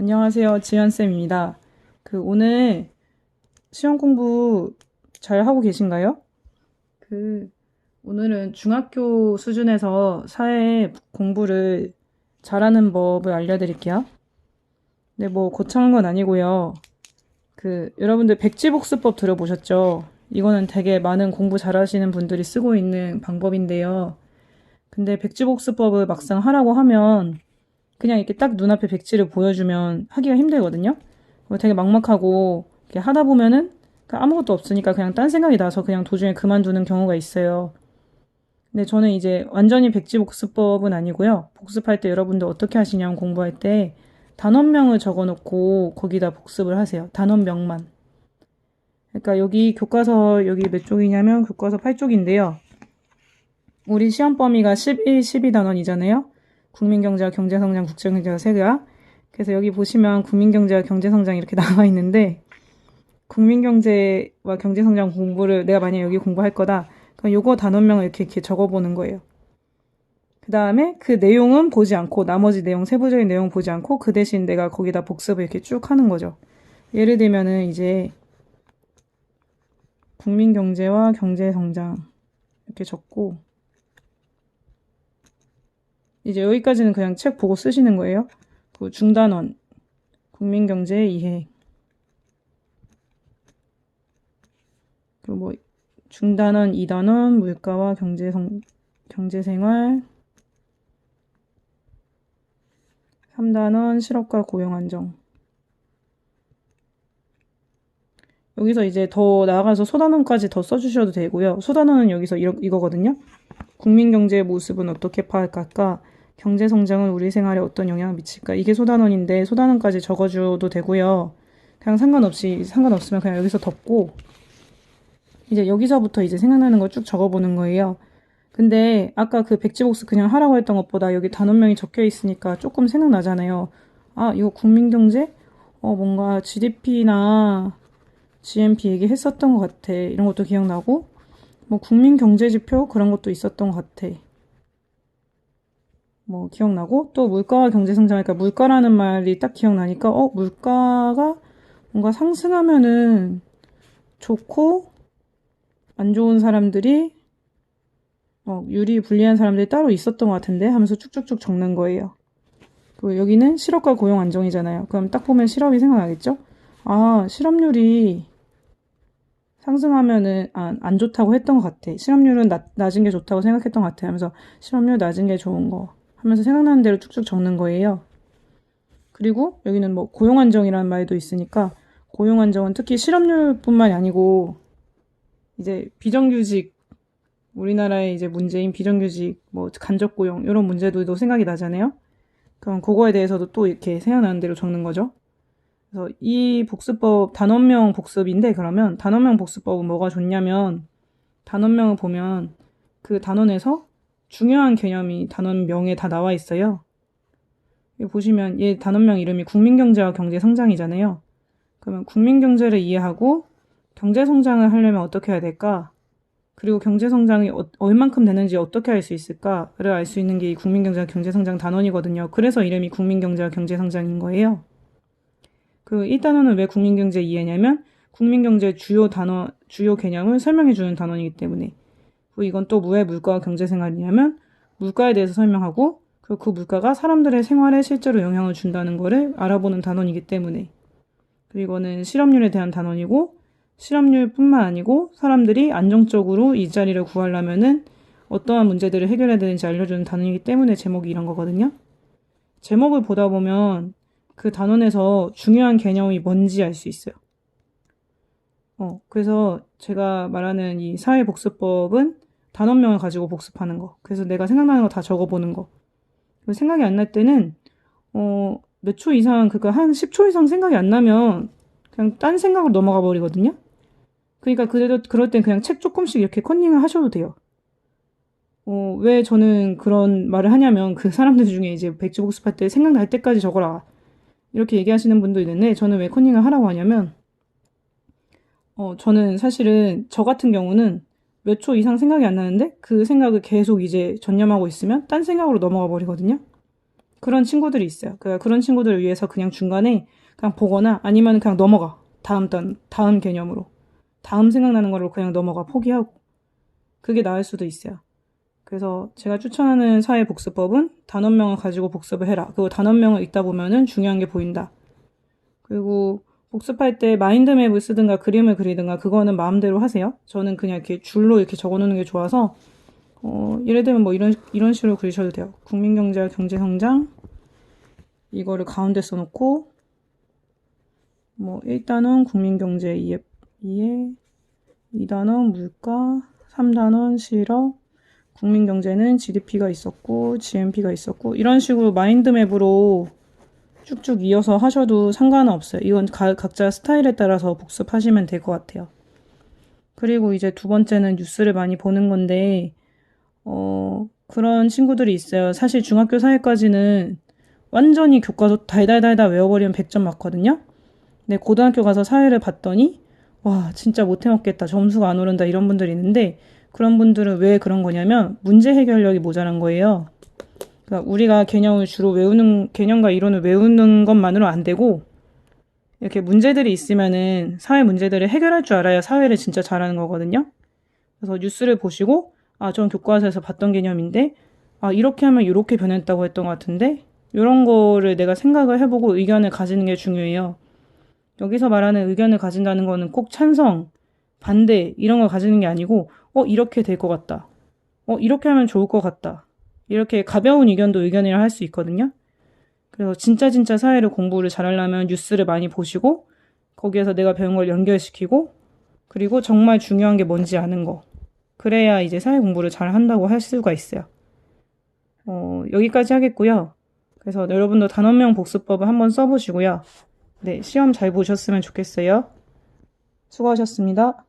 안녕하세요. 지연쌤입니다. 그, 오늘 시험 공부 잘 하고 계신가요? 그, 오늘은 중학교 수준에서 사회 공부를 잘하는 법을 알려드릴게요. 네, 뭐, 거창한 건 아니고요. 그, 여러분들 백지복습법 들어보셨죠? 이거는 되게 많은 공부 잘하시는 분들이 쓰고 있는 방법인데요. 근데 백지복습법을 막상 하라고 하면 그냥 이렇게 딱 눈앞에 백지를 보여주면 하기가 힘들거든요. 되게 막막하고 이렇게 하다 보면은 그냥 아무것도 없으니까 그냥 딴 생각이 나서 그냥 도중에 그만두는 경우가 있어요. 근데 저는 이제 완전히 백지 복습법은 아니고요. 복습할 때 여러분들 어떻게 하시냐면 공부할 때 단원명을 적어놓고 거기다 복습을 하세요. 단원명만. 그러니까 여기 교과서 여기 몇 쪽이냐면 교과서 8쪽인데요. 우리 시험 범위가 11, 12단원이잖아요. 국민경제와 경제성장, 국제경제가 세 개야. 그래서 여기 보시면 국민경제와 경제성장 이렇게 나와 있는데 국민경제와 경제성장 공부를 내가 만약 여기 공부할 거다. 그럼 요거 단원명을 이렇게, 이렇게 적어보는 거예요. 그 다음에 그 내용은 보지 않고 나머지 내용 세부적인 내용 보지 않고 그 대신 내가 거기다 복습을 이렇게 쭉 하는 거죠. 예를 들면은 이제 국민경제와 경제성장 이렇게 적고 이제 여기까지는 그냥 책 보고 쓰시는 거예요. 그 중단원 국민경제 이해 그리고 뭐 중단원 2단원 물가와 경제성 경제생활 3단원 실업과 고용 안정 여기서 이제 더 나아가서 소단원까지 더 써주셔도 되고요. 소단원은 여기서 이러, 이거거든요. 국민경제의 모습은 어떻게 파악할까? 경제 성장은 우리 생활에 어떤 영향을 미칠까? 이게 소단원인데 소단원까지 적어줘도 되고요. 그냥 상관없이 상관없으면 그냥 여기서 덮고 이제 여기서부터 이제 생각나는 걸 쭉 적어보는 거예요. 근데 아까 그 백지복수 그냥 하라고 했던 것보다 여기 단원명이 적혀 있으니까 조금 생각나잖아요. 아, 이거 국민경제? 어, 뭔가 GDP나 GNP 얘기했었던 것 같아. 이런 것도 기억나고, 뭐 국민경제지표 그런 것도 있었던 것 같아. 뭐 기억나고, 또 물가와 경제 성장하니까 물가라는 말이 딱 기억나니까, 어, 물가가 뭔가 상승하면은 좋고, 안 좋은 사람들이 어, 유리 불리한 사람들이 따로 있었던 것 같은데 하면서 쭉쭉쭉 적는 거예요. 그리고 여기는 실업과 고용 안정이잖아요. 그럼 딱 보면 실업이 생각나겠죠? 아, 실업률이 상승하면은 안, 안 좋다고 했던 것 같아. 실업률은 낮, 낮은 게 좋다고 생각했던 것 같아. 하면서 실업률 낮은 게 좋은 거 하면서 생각나는 대로 쭉쭉 적는 거예요. 그리고 여기는 뭐 고용 안정이라는 말도 있으니까 고용 안정은 특히 실업률뿐만이 아니고 이제 비정규직 우리나라의 이제 문제인 비정규직, 뭐 간접 고용 이런 문제들도 생각이 나잖아요. 그럼 그거에 대해서도 또 이렇게 생각나는 대로 적는 거죠. 그래서 이 복습법 단원명 복습인데 그러면 단원명 복습법은 뭐가 좋냐면 단원명을 보면 그 단원에서 중요한 개념이 단원명에 다 나와 있어요. 보시면 얘 단원명 이름이 국민경제와 경제성장이잖아요. 그러면 국민경제를 이해하고 경제성장을 하려면 어떻게 해야 될까? 그리고 경제성장이 어, 얼만큼 되는지 어떻게 알 수 있을까를 알 수 있는 게 이 국민경제와 경제성장 단원이거든요. 그래서 이름이 국민경제와 경제성장인 거예요. 그 1단원은 왜 국민경제 이해냐면 국민경제 주요 단어, 주요 개념을 설명해주는 단원이기 때문에. 그리고 이건 또왜 물가와 경제생활이냐면 물가에 대해서 설명하고 그리고 그 물가가 사람들의 생활에 실제로 영향을 준다는 거를 알아보는 단원이기 때문에. 그리고 이거는 실업률에 대한 단원이고 실업률뿐만 아니고 사람들이 안정적으로 이 자리를 구하려면은 어떠한 문제들을 해결해야 되는지 알려주는 단원이기 때문에 제목이 이런 거거든요. 제목을 보다 보면 그 단원에서 중요한 개념이 뭔지 알 수 있어요. 어, 그래서 제가 말하는 이 사회복습법은 단원명을 가지고 복습하는 거. 그래서 내가 생각나는 거 다 적어보는 거. 생각이 안 날 때는, 어, 몇 초 이상, 그니까 한 10초 이상 생각이 안 나면 그냥 딴 생각으로 넘어가 버리거든요. 그러니까 그래도 그럴 땐 그냥 책 조금씩 이렇게 컨닝을 하셔도 돼요. 어, 왜 저는 그런 말을 하냐면 그 사람들 중에 이제 백지 복습할 때 생각날 때까지 적어라. 이렇게 얘기하시는 분도 있는데 저는 왜 컨닝을 하라고 하냐면 어, 저는 사실은 저 같은 경우는 몇 초 이상 생각이 안 나는데 그 생각을 계속 이제 전념하고 있으면 딴 생각으로 넘어가 버리거든요. 그런 친구들이 있어요. 그 그런 친구들을 위해서 그냥 중간에 그냥 보거나 아니면 그냥 넘어가. 다음 단, 다음 개념으로. 다음 생각나는 거로 그냥 넘어가. 포기하고. 그게 나을 수도 있어요. 그래서 제가 추천하는 사회 복습법은 단원명을 가지고 복습을 해라. 그리고 단원명을 읽다 보면은 중요한 게 보인다. 그리고 복습할 때 마인드맵을 쓰든가 그림을 그리든가 그거는 마음대로 하세요. 저는 그냥 이렇게 줄로 이렇게 적어 놓는 게 좋아서 어, 예를 들면 뭐 이런 이런 식으로 그리셔도 돼요. 국민경제와 경제성장 이거를 가운데 써놓고 뭐 1단원 국민경제 2에 2에 2단원 물가 3단원 실업 국민경제는 GDP가 있었고 GNP가 있었고 이런 식으로 마인드맵으로 쭉쭉 이어서 하셔도 상관은 없어요. 이건 가- 각자 스타일에 따라서 복습하시면 될 것 같아요. 그리고 이제 두 번째는 뉴스를 많이 보는 건데, 어, 그런 친구들이 있어요. 사실 중학교 사회까지는 완전히 교과서 달달달달 외워버리면 100점 맞거든요? 근데 고등학교 가서 사회를 봤더니, 와, 진짜 못해먹겠다. 점수가 안 오른다. 이런 분들이 있는데, 그런 분들은 왜 그런 거냐면, 문제 해결력이 모자란 거예요. 그러니까 우리가 개념을 주로 외우는 개념과 이론을 외우는 것만으로 안 되고 이렇게 문제들이 있으면은 사회 문제들을 해결할 줄 알아야 사회를 진짜 잘하는 거거든요. 그래서 뉴스를 보시고 아, 전 교과서에서 봤던 개념인데 아, 이렇게 하면 이렇게 변했다고 했던 것 같은데 이런 거를 내가 생각을 해보고 의견을 가지는 게 중요해요. 여기서 말하는 의견을 가진다는 거는 꼭 찬성, 반대 이런 걸 가지는 게 아니고 어, 이렇게 될 것 같다. 어, 이렇게 하면 좋을 것 같다. 이렇게 가벼운 의견도 의견이라 할 수 있거든요. 그래서 진짜 진짜 사회를 공부를 잘하려면 뉴스를 많이 보시고 거기에서 내가 배운 걸 연결시키고 그리고 정말 중요한 게 뭔지 아는 거. 그래야 이제 사회 공부를 잘 한다고 할 수가 있어요. 어, 여기까지 하겠고요. 그래서 여러분도 단원명 복습법을 한번 써보시고요. 네, 시험 잘 보셨으면 좋겠어요. 수고하셨습니다.